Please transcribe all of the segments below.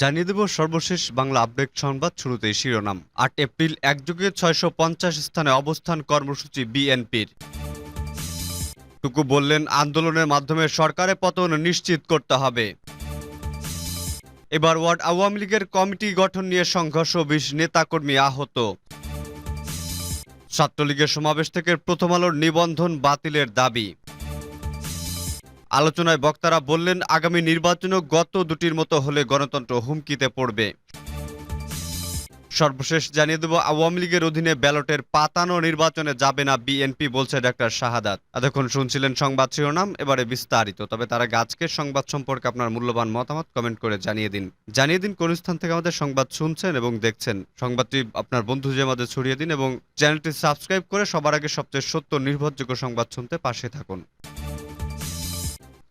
জানিয়ে দেব সর্বশেষ বাংলা আপডেট সংবাদ শুরুতেই শিরোনাম। আট এপ্রিল একযোগে ছয়শো পঞ্চাশ স্থানে অবস্থান কর্মসূচি বিএনপির। টুকু বললেন, আন্দোলনের মাধ্যমে সরকারের পতন নিশ্চিত করতে হবে। এবার ওয়ার্ড আওয়ামী লীগের কমিটি গঠন নিয়ে সংঘর্ষ বিশ নেতাকর্মী আহত। ছাত্রলীগের সমাবেশ থেকে প্রথম আলোর নিবন্ধন বাতিলের দাবি। আলোচনায় বক্তারা বললেন, আগামী নির্বাচনও গত দুটির মতো হলে গণতন্ত্র হুমকিতে পড়বে। সর্বশেষ জানিয়ে দেব, আওয়ামী লীগের অধীনে ব্যালটের পাতানো নির্বাচনে যাবে না বিএনপি, বলছে ডাক্তার শাহাদাত। এতক্ষণ শুনছিলেন সংবাদ শিরোনাম, এবারে বিস্তারিত। তবে তারা আজকের সংবাদ সম্পর্কে আপনার মূল্যবান মতামত কমেন্ট করে জানিয়ে দিন। জানিয়ে দিন কোন স্থান থেকে আমাদের সংবাদ শুনছেন এবং দেখছেন। সংবাদটি আপনার বন্ধুদের মাঝে ছড়িয়ে দিন এবং চ্যানেলটি সাবস্ক্রাইব করে সবার আগে সবচেয়ে সত্য নির্ভরযোগ্য সংবাদ শুনতে পাশে থাকুন।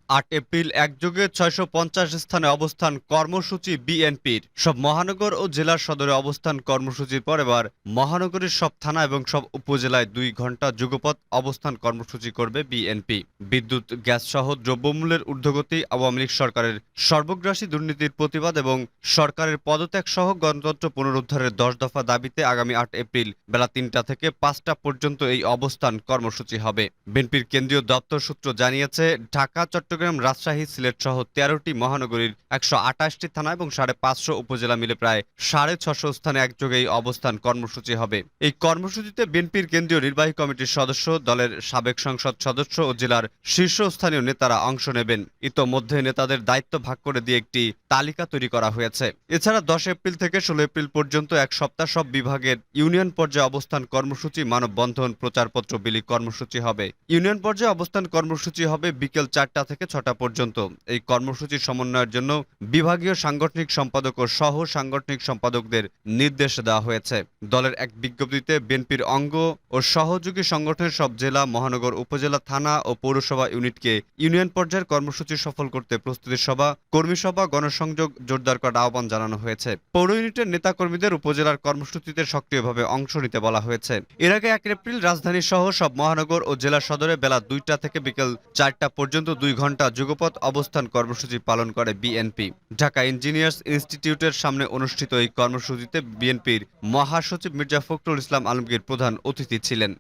আট এপ্রিল একযোগে ছয়শো পঞ্চাশ স্থানে অবস্থান কর্মসূচি বিএনপির। সব মহানগর ও জেলার সদরে অবস্থান কর্মসূচির পর এবার মহানগরের সব থানা এবং সব উপজেলায় দুই ঘণ্টা যুগপৎ অবস্থান কর্মসূচি করবে বিএনপি। বিদ্যুৎ, গ্যাস সহ দ্রব্যমূল্যের ঊর্ধ্বগতি আওয়ামী লীগ সরকারের সর্বগ্রাসী দুর্নীতির প্রতিবাদ এবং সরকারের পদত্যাগ সহ গণতন্ত্র পুনরুদ্ধারের দশ দফা দাবিতে আগামী আট এপ্রিল বেলা তিনটা থেকে পাঁচটা পর্যন্ত এই অবস্থান কর্মসূচি হবে। বিএনপির কেন্দ্রীয় দপ্তর সূত্র জানিয়েছে, ঢাকা, চট্টগ্রাম রাজশাহী, সিলেট সহ তেরোটি মহানগরীর একশো আঠাশটি থানা এবং সাড়ে পাঁচশো উপজেলা মিলে প্রায় সাড়ে ছশো স্থানে একযোগে এই অবস্থান কর্মসূচি হবে। এই কর্মসূচিতে বিএনপির কেন্দ্রীয় নির্বাহী কমিটির সদস্য, দলের সাবেক সংসদ সদস্য ও জেলার শীর্ষস্থানীয় নেতারা অংশ নেবেন। ইতোমধ্যে নেতাদের দায়িত্ব ভাগ করে দিয়ে একটি তালিকা তৈরি করা হয়েছে। এছাড়া দশ এপ্রিল থেকে ষোলো এপ্রিল পর্যন্ত এক সপ্তাহ সব বিভাগের ইউনিয়ন পর্যায়ে অবস্থান কর্মসূচি, মানববন্ধন প্রচারপত্র, বিলি কর্মসূচি হবে। ইউনিয়ন পর্যায়ে অবস্থান কর্মসূচি হবে বিকেল চারটা থেকে ছটা পর্যন্ত। এই কর্মসূচির সমন্বয়ের জন্য বিভাগীয় সাংগঠনিক সম্পাদক ও সহ সাংগঠনিক সম্পাদকদের নির্দেশ দেওয়া হয়েছে। দলের এক বিজ্ঞপ্তিতে বিএনপির অঙ্গ ও সহযোগী সংগঠনের সব জেলা, মহানগর, উপজেলা, থানা ও পৌরসভা ইউনিটকে ইউনিয়ন পর্যায়ের কর্মসূচি সফল করতে প্রস্তুতি সভা, কর্মী সভা, গণসংযোগ জোরদার করার আহ্বান জানানো হয়েছে। পৌর ইউনিটের নেতাকর্মীদের উপজেলার কর্মসূচিতে সক্রিয়ভাবে অংশ নিতে বলা হয়েছে। এর আগে এক এপ্রিল রাজধানী সহ সব মহানগর ও জেলা সদরে বেলা দুইটা থেকে বিকেল চারটা পর্যন্ত দুই ঘণ্টা যুগপৎ অবস্থান কর্মসূচি পালন করে বিএনপি। ঢাকা ইঞ্জিনিয়ার্স ইনস্টিটিউটের সামনে অনুষ্ঠিত এই কর্মসূচিতে বিএনপির মহাসচিব মির্জা ফখরুল ইসলাম আলমগীর প্রধান অতিথি ছিলেন।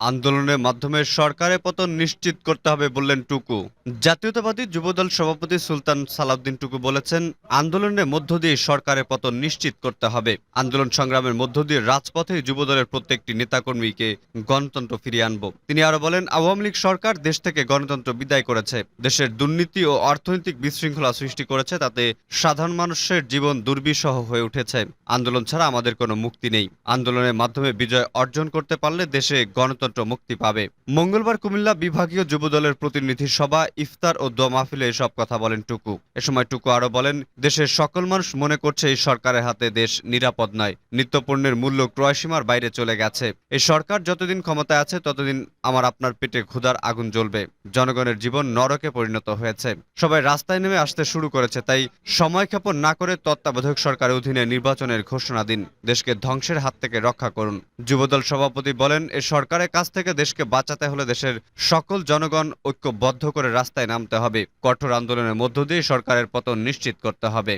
আন্দোলনের মাধ্যমে সরকারের পতন নিশ্চিত করতে হবে বললেন টুকু। জাতীয়তাবাদী যুবদল সভাপতি সুলতান সালাউদ্দিন টুকু বলেছেন, আন্দোলনের মধ্য দিয়ে সরকারের পতন নিশ্চিত করতে হবে। আন্দোলন সংগ্রামের মধ্য দিয়ে রাজপথে যুবদলের প্রত্যেকটি নেতাকর্মীকে গণতন্ত্র ফিরিয়ে আনব। তিনি আরও বলেন, আওয়ামী লীগ সরকার দেশ থেকে গণতন্ত্র বিদায় করেছে। দেশের দুর্নীতি ও অর্থনৈতিক বিশৃঙ্খলা সৃষ্টি করেছে, তাতে সাধারণ মানুষের জীবন দুর্বিষহ হয়ে উঠেছে। আন্দোলন ছাড়া আমাদের কোনো মুক্তি নেই। আন্দোলনের মাধ্যমে বিজয় অর্জন করতে পারলে দেশে গণতন্ত্র মুক্তি পাবে। মঙ্গলবার কুমিল্লা বিভাগীয় যুবদলের প্রতিনিধি সভা, ইফতার ও দোয়া মাহফিলে এসব কথা বলেন টুকু। এ সময় টুকু আরও বলেন, দেশের সকল মানুষ মনে করছে এই সরকারের হাতে দেশ নিরাপদ নয়। নিত্যপণ্যের মূল্য ক্রয়সীমার বাইরে চলে গেছে। এই সরকার যতদিন ক্ষমতায় আছে, ততদিন আমার আপনার পেটে ক্ষুধার আগুন জ্বলবে। জনগণের জীবন নরকে পরিণত হয়েছে। সবাই রাস্তায় নেমে আসতে শুরু করেছে, তাই সময় ক্ষেপণ না করে তত্ত্বাবধায়ক সরকারের অধীনে নির্বাচনের ঘোষণা দিন। দেশকে ধ্বংসের হাত থেকে রক্ষা করুন। যুবদল সভাপতি বলেন, এ সরকারের কাছ থেকে দেশকে বাঁচাতে হলে দেশের সকল জনগণ ঐক্যবদ্ধ করে রাস্তায় নামতে হবে। কঠোর আন্দোলনের মধ্য দিয়ে সরকারের পতন নিশ্চিত করতে হবে।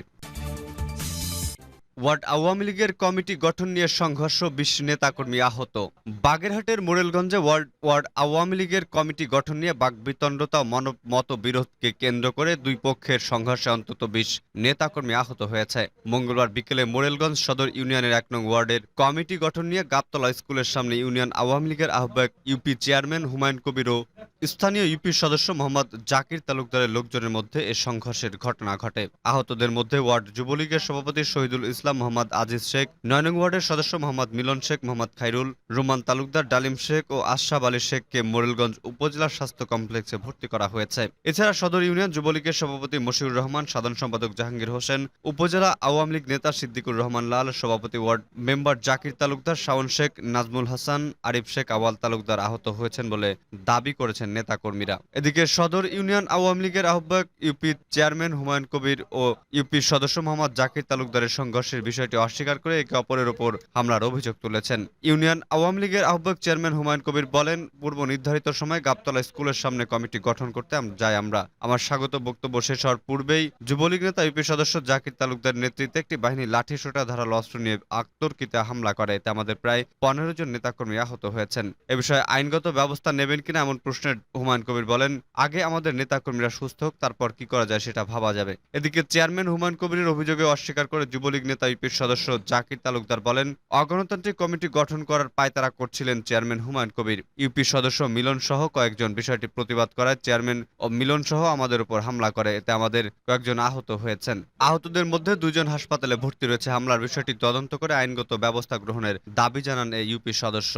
ওয়ার্ড আওয়ামী লীগের কমিটি গঠন নিয়ে সংঘর্ষ বিশ নেতাকর্মী আহত। বাগেরহাটের মোরেলগঞ্জে ওয়ার্ড ওয়ার্ড আওয়ামী লীগের কমিটি গঠন নিয়ে বাকবিতণ্ডতা ও মন- মতবিরোধকে কেন্দ্র করে দুই পক্ষের সংঘর্ষে অন্তত বিশ নেতাকর্মী আহত হয়েছে। মঙ্গলবার বিকেলে মোরেলগঞ্জ সদর ইউনিয়নের এক নং ওয়ার্ডের কমিটি গঠন নিয়ে গাবতলা স্কুলের সামনে ইউনিয়ন আওয়ামী লীগের আহ্বায়ক ইউপি চেয়ারম্যান হুমায়ুন কবির ও স্থানীয় ইউপির সদস্য মোহাম্মদ জাকির তালুকদারের লোকজনের মধ্যে এ সংঘর্ষের ঘটনা ঘটে। আহতদের মধ্যে ওয়ার্ড যুবলীগের সভাপতি শহীদুল ইসলাম মোহাম্মদ আজিজ শেখ নয় নং ওয়ার্ডের সদস্য মোহাম্মদ মিলন শেখ, মোহাম্মদ খাইরুল, রুমান তালুকদার ডালিম শেখ ও আশরাফ আলী শেখকে মোরেলগঞ্জ উপজেলা স্বাস্থ্য কমপ্লেক্সে ভর্তি করা হয়েছে। এছাড়া সদর ইউনিয়ন যুবলীগের সভাপতি মশিউর রহমান, সাধারণ সম্পাদক জাহাঙ্গীর হোসেন, উপজেলা আওয়ামী লীগ নেতা সিদ্দিকুর রহমান লাল, সভাপতি ওয়ার্ড মেম্বার জাকির তালুকদার শাওন শেখ, নাজমুল হাসান, আরিফ শেখ আওয়াল তালুকদার আহত হয়েছেন বলে দাবি করেছেন করেছেন নেতাকর্মীরা। এদিকে সদর ইউনিয়ন আওয়ামী লীগের আহ্বায়ক ইউপি চেয়ারম্যান হুমায়ুন কবির ও ইউপি সদস্য মোহাম্মদ জাকির তালুকদারের সংঘর্ষের বিষয়টি অস্বীকার করে একে অপরের ওপর হামলার অভিযোগ তুলেছেন। ইউনিয়ন আওয়ামী লীগের আহ্বায়ক চেয়ারম্যান হুমায়ুন কবির বলেন, পূর্ব নির্ধারিত সময় গাবতলা স্কুলের সামনে কমিটি গঠন করতে যাই আমরা। আমার স্বাগত বক্তব্য শেষ হওয়ার পূর্বেই যুবলীগ নেতা ইউপি সদস্য জাকির তালুকদার নেতৃত্বে একটি বাহিনী লাঠি সোটা ধারালো অস্ত্র নিয়ে আত্মর্কিতে হামলা করে। এতে আমাদের প্রায় পনেরো জন নেতাকর্মী আহত হয়েছেন। এ বিষয়ে আইনগত ব্যবস্থা নেবেন কিনা এমন প্রশ্নের হুমায়ুন কবির বলেন, আগে আমাদের নেতাকর্মীরা সুস্থ হোক, তারপর কি করা যায় সেটা ভাবা যাবে। এদিকে চেয়ারম্যান হুমায়ুন কবিরের অভিযোগে অস্বীকার করে যুবলীগ নেতা ইউপির সদস্য জাকির তালুকদার বলেন, অগণতান্ত্রিক কমিটি গঠন করার পায়তারা করছিলেন চেয়ারম্যান হুমায়ুন কবির। ইউপি সদস্য মিলন সহ কয়েকজন বিষয়টি প্রতিবাদ করায় চেয়ারম্যান ও মিলন সহ আমাদের উপর হামলা করে। এতে আমাদের কয়েকজন আহত হয়েছেন। আহতদের মধ্যে দুজন হাসপাতালে ভর্তি রয়েছে। হামলার বিষয়টি তদন্ত করে আইনগত ব্যবস্থা গ্রহণের দাবি জানান এই ইউপি সদস্য।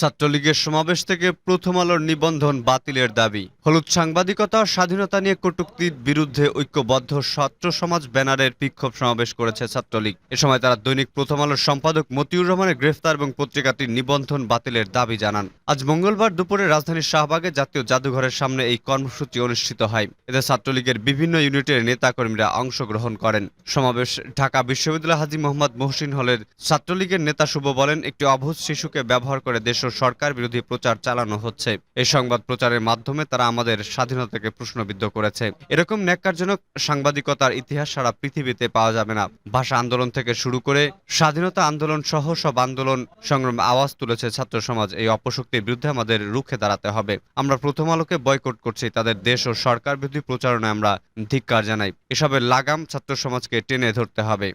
ছাত্রলীগের সমাবেশ থেকে প্রথম আলোর নিবন্ধন বাতিলের দাবি। হলুদ সাংবাদিকতা, স্বাধীনতা নিয়ে কটূক্তির বিরুদ্ধে ঐক্যবদ্ধ ছাত্র সমাজ ব্যানারের বিক্ষোভ সমাবেশ করেছে ছাত্রলীগ। এ সময় তারা দৈনিক প্রথম আলোর সম্পাদক মতিউর রহমানের গ্রেফতার এবং পত্রিকাটির নিবন্ধন বাতিলের দাবি জানান। আজ মঙ্গলবার দুপুরে রাজধানীর শাহবাগে জাতীয় জাদুঘরের সামনে এই কর্মসূচি অনুষ্ঠিত হয়। এতে ছাত্রলীগের বিভিন্ন ইউনিটের নেতাকর্মীরা অংশগ্রহণ করেন। সমাবেশ ঢাকা বিশ্ববিদ্যালয় হাজী মোহাম্মদ মহসিন হলের ছাত্রলীগের নেতা শুভ বলেন, একটি অভূত শিশুকে ব্যবহার করে দেশ ও সরকার বিরোধী প্রচার চালানো হচ্ছে। এই সংবাদ প্রচারের মাধ্যমে তারা আমাদের স্বাধীনতাকে প্রশ্নবিদ্ধ করেছে। এরকম ন্যাক্কারজনক সাংবাদিকতার ইতিহাস সারা পৃথিবীতে পাওয়া যাবে না। ভাষা আন্দোলন থেকে শুরু করে স্বাধীনতা আন্দোলন সহ সব আন্দোলন সংগ্রামে আওয়াজ তুলেছে ছাত্র সমাজ। এই অপশক্তির বিরুদ্ধে আমাদের রুখে দাঁড়াতে হবে। আমরা প্রথম আলোকে বয়কট করছি, তাদের দেশ ও সরকার বিরোধী প্রচারণায় আমরা ধিক্কার জানাই। এসবের লাগাম ছাত্র সমাজকে টেনে ধরতে হবে।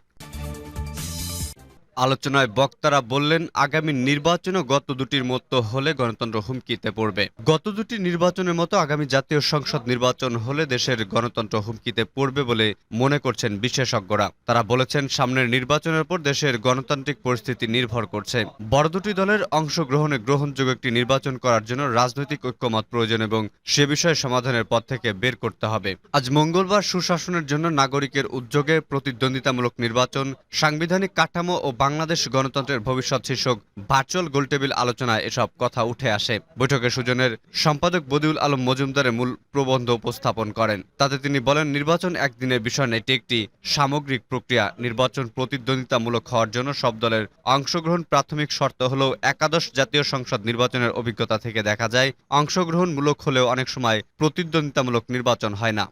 আলোচনায় বক্তারা বললেন, আগামী নির্বাচনও গত দুটির মতো হলে গণতন্ত্র হুমকিতে পড়বে। গত দুটি নির্বাচনের মতো আগামী জাতীয় সংসদ নির্বাচন হলে দেশের গণতন্ত্র হুমকিতে পড়বে বলে মনে করছেন বিশেষজ্ঞরা। তারা বলেছেন, সামনের নির্বাচনের উপর দেশের গণতান্ত্রিক পরিস্থিতি নির্ভর করছে। বড় দুটি দলের অংশগ্রহণে গ্রহণযোগ্য একটি নির্বাচন করার জন্য রাজনৈতিক ঐক্যমত প্রয়োজন এবং সে বিষয়ে সমাধানের পথ থেকে বের করতে হবে। আজ মঙ্গলবার সুশাসনের জন্য নাগরিকের উদ্যোগে প্রতিদ্বন্দ্বিতামূলক নির্বাচন, সাংবিধানিক কাঠামো ও বাংলাদেশ গণতন্ত্রের ভবিষ্যৎ শীর্ষক ভার্চুয়াল গোলটেবিল আলোচনায় এসব কথা উঠে আসে। বৈঠকে সুজনের সম্পাদক বদিউল আলম মজুমদারের মূল প্রবন্ধ উপস্থাপন করেন। তাতে তিনি বলেন, নির্বাচন একদিনের বিষয় এটি একটি সামগ্রিক প্রক্রিয়া। নির্বাচন প্রতিদ্বন্দ্বিতামূলক হওয়ার জন্য সব দলের অংশগ্রহণ প্রাথমিক শর্ত হলেও একাদশ জাতীয় সংসদ নির্বাচনের অভিজ্ঞতা থেকে দেখা যায়, অংশগ্রহণমূলক হলেও অনেক সময় প্রতিদ্বন্দ্বিতামূলক নির্বাচন হয় না।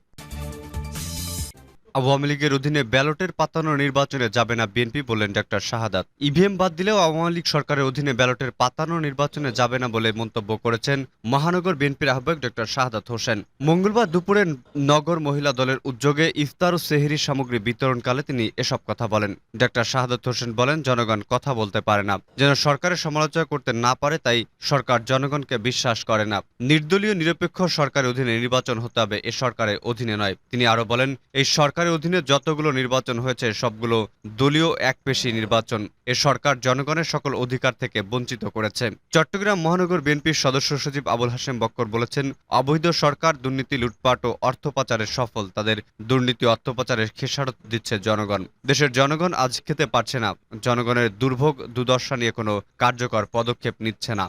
আওয়ামী লীগের অধীনে ব্যালটের পাতানো নির্বাচনে যাবে না বিএনপি বললেন ডক্টর শাহাদাত। ইভিএম বাদ দিলেও আওয়ামী লীগ সরকারের অধীনে ব্যালটের পাতানো নির্বাচনে যাবে না বলে মন্তব্য করেছেন মহানগর বিএনপির আহ্বায়ক ডক্টর শাহাদাত হোসেন। মঙ্গলবার দুপুরে নগর মহিলা দলের উদ্যোগে ইফতার ও সেহরি সামগ্রী বিতরণকালে তিনি এসব কথা বলেন। ডক্টর শাহাদাত হোসেন বলেন, জনগণ কথা বলতে পারে না। যেন সরকারের সমালোচনা করতে না পারে, তাই সরকার জনগণকে বিশ্বাস করে না। নির্দলীয় নিরপেক্ষ সরকারের অধীনে নির্বাচন হতে হবে, এ সরকারের অধীনে নয়। তিনি আরও বলেন, এই সরকারের অধীনে যতগুলো নির্বাচন হয়েছে, সবগুলো দলীয় একপেশি নির্বাচন এ সরকার জনগণের সকল অধিকার থেকে বঞ্চিত করেছে। চট্টগ্রাম মহানগর বিএনপির সদস্য সচিব আবুল হাসেম বক্কর বলেছেন, অবৈধ সরকার দুর্নীতি, লুটপাট ও অর্থ পাচারের সফল তাদের দুর্নীতি, অর্থ পাচারের খেসারত দিচ্ছে জনগণ। দেশের জনগণ আজ খেতে পারছে না। জনগণের দুর্ভোগ, দুর্দশা নিয়ে কোনো কার্যকর পদক্ষেপ নিচ্ছে না।